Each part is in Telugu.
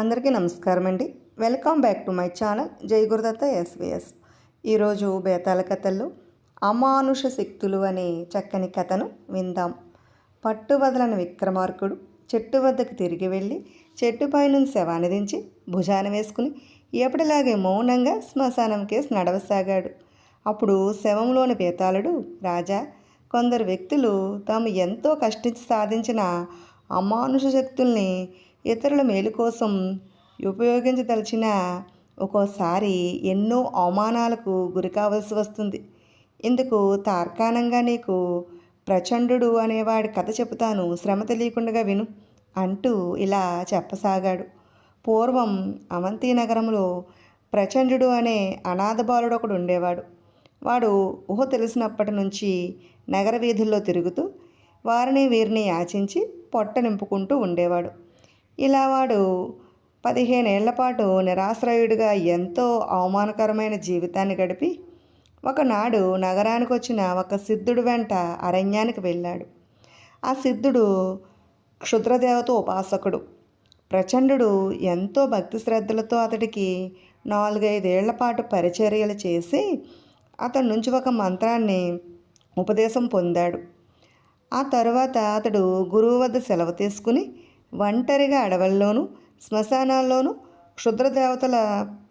అందరికీ నమస్కారం అండి welcome back to my channel Jai Gurudatta SVS. ఈరోజు బేతాల కథల్లో అమానుష శక్తులు అనే చక్కని కథను విందాం. పట్టువదలని విక్రమార్కుడు చెట్టు వద్దకు తిరిగి వెళ్ళి చెట్టుపై నుంచి శవాన్ని దించి భుజాన వేసుకుని ఎప్పటిలాగే మౌనంగా శ్మశానం కేసు నడవసాగాడు. అప్పుడు శవంలోని బేతాళుడు రాజా కొందరు వ్యక్తులు తాము ఎంతో కష్టించి సాధించిన అమానుష శక్తుల్ని ఇతరుల మేలు కోసం ఉపయోగించదలిచిన ఒక్కోసారి ఎన్నో అవమానాలకు గురి కావలసి వస్తుంది. ఇందుకు తార్కాణంగా నీకు ప్రచండు అనేవాడి కథ చెబుతాను శ్రమ తెలియకుండా విను అంటూ ఇలా చెప్పసాగాడు. పూర్వం అవంతి నగరంలో ప్రచండు అనే అనాథ బాలుడు ఒకడు ఉండేవాడు. వాడు ఊహ తెలిసినప్పటి నుంచి నగర వీధుల్లో తిరుగుతూ వారిని వీరిని యాచించి పొట్ట నింపుకుంటూ ఉండేవాడు. ఇలా వాడు పదిహేనేళ్ళ పాటు నిరాశ్రయుడిగా ఎంతో అవమానకరమైన జీవితాన్ని గడిపి ఒకనాడు నగరానికి వచ్చిన ఒక సిద్ధుడు వెంట అరణ్యానికి వెళ్ళాడు. ఆ సిద్ధుడు క్షుద్రదేవత ఉపాసకుడు. ప్రచండు ఎంతో భక్తి శ్రద్ధలతో అతడికి నాలుగైదేళ్ళ పాటు పరిచర్యలు చేసి అతడి నుంచి ఒక మంత్రాన్ని ఉపదేశం పొందాడు. ఆ తరువాత అతడు గురువు వద్ద సెలవు తీసుకుని ఒంటరిగా అడవుల్లోనూ శ్మశానాల్లోనూ క్షుద్రదేవతల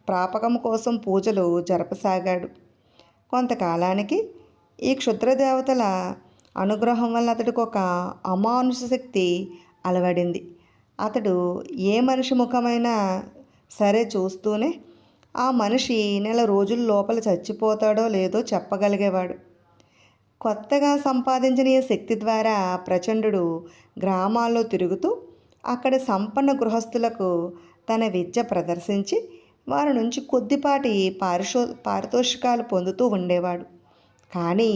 ప్రాపకం కోసం పూజలు జరపసాగాడు. కొంతకాలానికి ఈ క్షుద్రదేవతల అనుగ్రహం వల్ల అతడికి ఒక అమానుష శక్తి అలవడింది. అతడు ఏ మనిషి ముఖమైనా సరే చూస్తూనే ఆ మనిషి నెల రోజుల లోపల చచ్చిపోతాడో లేదో చెప్పగలిగేవాడు. కొత్తగా సంపాదించిన ఈ శక్తి ద్వారా ప్రచండు గ్రామాల్లో తిరుగుతూ అక్కడ సంపన్న గృహస్థులకు తన విద్య ప్రదర్శించి వారి నుంచి కొద్దిపాటి పారిశో పారితోషికాలు పొందుతూ ఉండేవాడు. కానీ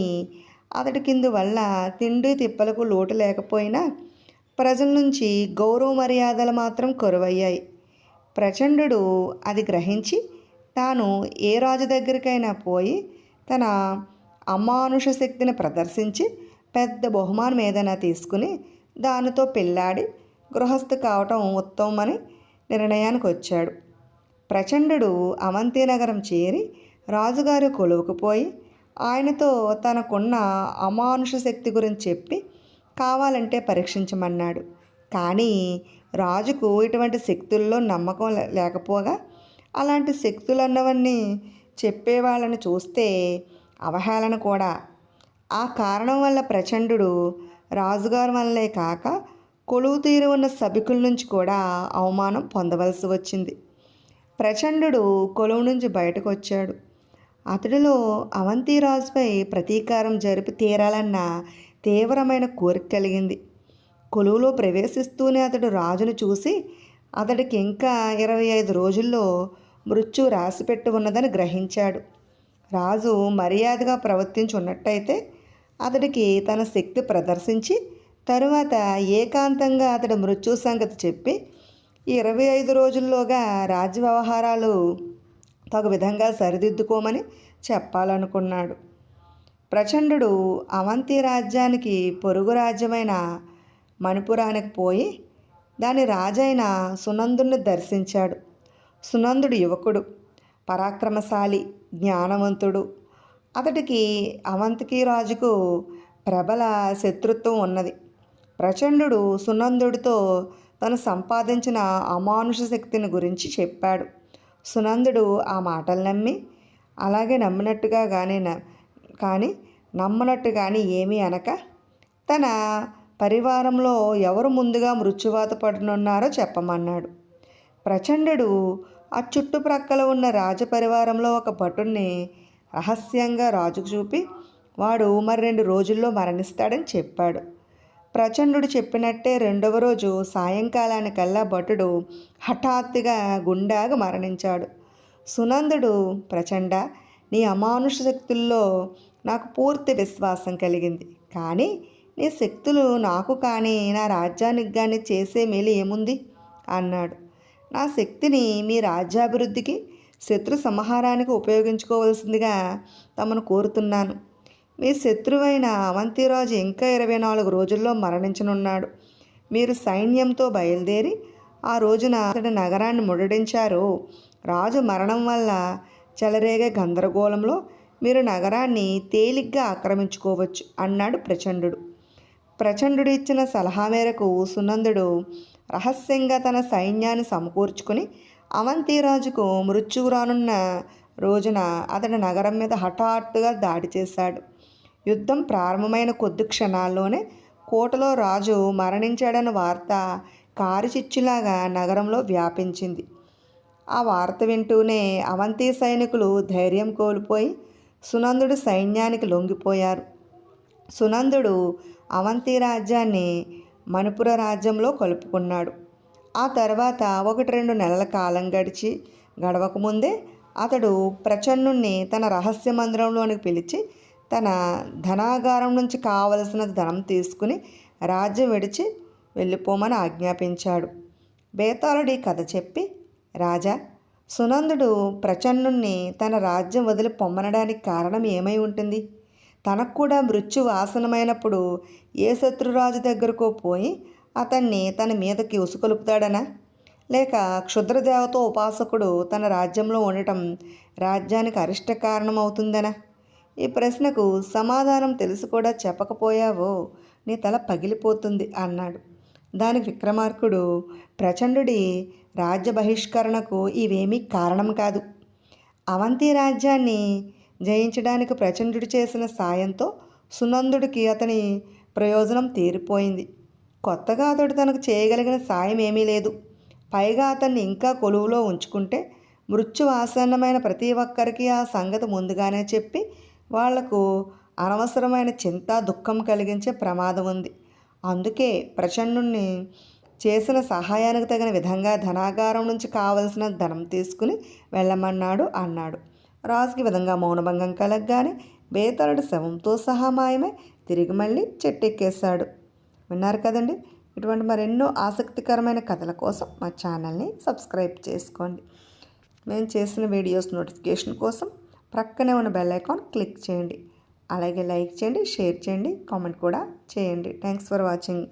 అతడి కింది వల్ల తిండి తిప్పలకు లోటు లేకపోయినా ప్రజల నుంచి గౌరవ మర్యాదలు మాత్రం కొరువయ్యాయి. ప్రచండు అది గ్రహించి తాను ఏ రాజు దగ్గరికైనా పోయి తన అమానుష శక్తిని ప్రదర్శించి పెద్ద బహుమానం ఏదైనా తీసుకుని దానితో పెళ్ళాడి గృహస్థు కావటం ఉత్తమమని నిర్ణయానికి వచ్చాడు. ప్రచండుడు అవంతినగరం చేరి రాజుగారి కొలువుకుపోయి ఆయనతో తనకున్న అమానుష శక్తి గురించి చెప్పి కావాలంటే పరీక్షించమన్నాడు. కానీ రాజుకు ఇటువంటి శక్తుల్లో నమ్మకం లేకపోగా అలాంటి శక్తులు అన్నవన్నీ చెప్పేవాళ్ళని చూస్తే అవహేళన కూడా. ఆ కారణం వల్ల ప్రచండు రాజుగారి వల్లే కాక కొలువు తీరు ఉన్న సభికుల నుంచి కూడా అవమానం పొందవలసి వచ్చింది. ప్రచండు కొలువు నుంచి బయటకు వచ్చాడు. అతడిలో అవంతి రాజుపై ప్రతీకారం జరిపి తీరాలన్న తీవ్రమైన కోరిక కలిగింది. కొలువులో ప్రవేశిస్తూనే అతడు రాజును చూసి అతడికి ఇంకా ఇరవై ఐదు రోజుల్లో మృత్యు రాసిపెట్టి ఉన్నదని గ్రహించాడు. రాజు మర్యాదగా ప్రవర్తించి ఉన్నట్టయితే అతడికి తన శక్తి ప్రదర్శించి తరువాత ఏకాంతంగా అతడి మృత్యు సంగతి చెప్పి ఇరవై ఐదు రోజుల్లోగా రాజ్య వ్యవహారాలు తగు విధంగా సరిదిద్దుకోమని చెప్పాలనుకున్నాడు. ప్రచండు అవంతి రాజ్యానికి పొరుగు రాజ్యమైన మణిపురానికి పోయి దాని రాజైన సునందుని దర్శించాడు. సునందుడు యువకుడు పరాక్రమశాలి జ్ఞానవంతుడు. అతడికి అవంతికి రాజుకు ప్రబల శత్రుత్వం ఉన్నది. ప్రచండుడు సునందుడితో తను సంపాదించిన అమానుష శక్తిని గురించి చెప్పాడు. సునందుడు ఆ మాటలు నమ్మి అలాగే నమ్మినట్టుగా కానీ కానీ నమ్మనట్టు కానీ ఏమీ అనక తన పరివారంలో ఎవరు ముందుగా మృత్యువాత పడనున్నారో చెప్పమన్నాడు. ప్రచండుడు ఆ చుట్టుప్రక్కల ఉన్న రాజపరివారంలో ఒక భటుణ్ణి రహస్యంగా రాజుకు చూపి వాడు మరి రెండు రోజుల్లో మరణిస్తాడని చెప్పాడు. ప్రచండు చెప్పినట్టే రెండవ రోజు సాయంకాలానికల్లా భటుడు హఠాత్తుగా గుండాగా మరణించాడు. సునందుడు ప్రచండ నీ అమానుష శక్తుల్లో నాకు పూర్తి విశ్వాసం కలిగింది. కానీ నీ శక్తులు నాకు కానీ నా రాజ్యానికి కానీ చేసే మేలు ఏముంది అన్నాడు. నా శక్తిని మీ రాజ్యాభివృద్ధికి శత్రు సంహారానికి ఉపయోగించుకోవలసిందిగా తమను కోరుతున్నాను. మీ శత్రువైన అవంతిరాజు ఇంకా ఇరవై నాలుగు రోజుల్లో మరణించనున్నాడు. మీరు సైన్యంతో బయలుదేరి ఆ రోజున అతడి నగరాన్ని ముడడించారు రాజు మరణం వల్ల చెలరేగే గందరగోళంలో మీరు నగరాన్ని తేలిగ్గా ఆక్రమించుకోవచ్చు అన్నాడు ప్రచండు. ప్రచండు ఇచ్చిన సలహా మేరకు సునందుడు రహస్యంగా తన సైన్యాన్ని సమకూర్చుకుని అవంతిరాజుకు మృత్యువు రానున్న రోజున అతడి నగరం మీద హఠాత్తుగా దాడి చేశాడు. యుద్ధం ప్రారంభమైన కొద్ది క్షణాల్లోనే కోటలో రాజు మరణించాడన్న వార్త కారుచిచ్చులాగా నగరంలో వ్యాపించింది. ఆ వార్త వింటూనే అవంతి సైనికులు ధైర్యం కోల్పోయి సునందుడు సైన్యానికి లొంగిపోయారు. సునందుడు అవంతి రాజ్యాన్ని మణిపుర రాజ్యంలో కలుపుకున్నాడు. ఆ తర్వాత ఒకటి రెండు నెలల కాలం గడిచి గడవకముందే అతడు ప్రచన్నుణ్ణి తన రహస్య మందిరంలోనికి పిలిచి తన ధనాగారం నుంచి కావలసిన ధనం తీసుకుని రాజ్యం విడిచి వెళ్ళిపోమని ఆజ్ఞాపించాడు. బేతాళుడి కథ చెప్పి రాజా సునందుడు ప్రచన్నుణ్ణి తన రాజ్యం వదిలి పొమ్మనడానికి కారణం ఏమై ఉంటుంది? తనకు కూడా మృత్యు ఆసనమైనప్పుడు ఏ శత్రురాజు దగ్గరకు పోయి అతన్ని తన మీదకి ఉసుకొలుపుతాడనా? లేక క్షుద్రదేవత ఉపాసకుడు తన రాజ్యంలో ఉండటం రాజ్యానికి అరిష్ట కారణమవుతుందనా? ఈ ప్రశ్నకు సమాధానం తెలిసి కూడా చెప్పకపోయావో? నీ తల పగిలిపోతుంది అన్నాడు. దానికి విక్రమార్కుడు ప్రచండుడి రాజ్య బహిష్కరణకు ఇవేమీ కారణం కాదు. అవంతి రాజ్యాన్ని జయించడానికి ప్రచండుడు చేసిన సాయంతో సునందుడికి అతని ప్రయోజనం తీరిపోయింది. కొత్తగా అతడు తనకు చేయగలిగిన సాయం ఏమీ లేదు. పైగా అతన్ని ఇంకా కొలువులో ఉంచుకుంటే మృత్యు ఆసన్నమైన ప్రతి ఒక్కరికి ఆ సంగతి ముందుగానే చెప్పి వాళ్ళకు అనవసరమైన చింత దుఃఖం కలిగించే ప్రమాదం ఉంది. అందుకే ప్రచండుణ్ణి చేసిన సహాయానికి తగిన విధంగా ధనాగారం నుంచి కావలసిన ధనం తీసుకుని వెళ్ళమన్నాడు అన్నాడు. రాజుకి విధంగా మౌనభంగం కలగగానే బేతరుడు శవంతో సహా మాయమై తిరిగి మళ్ళీ చెట్టెక్కేశాడు. విన్నారు కదండి? ఇటువంటి మరెన్నో ఆసక్తికరమైన కథల కోసం మా ఛానల్ని సబ్స్క్రైబ్ చేసుకోండి. మేము చేసిన వీడియోస్ నోటిఫికేషన్ కోసం ప్రక్కనే ఉన్న బెల్ ఐకాన్ క్లిక్ చేయండి. అలాగే లైక్ చేయండి షేర్ చేయండి కామెంట్ కూడా చేయండి. Thanks for watching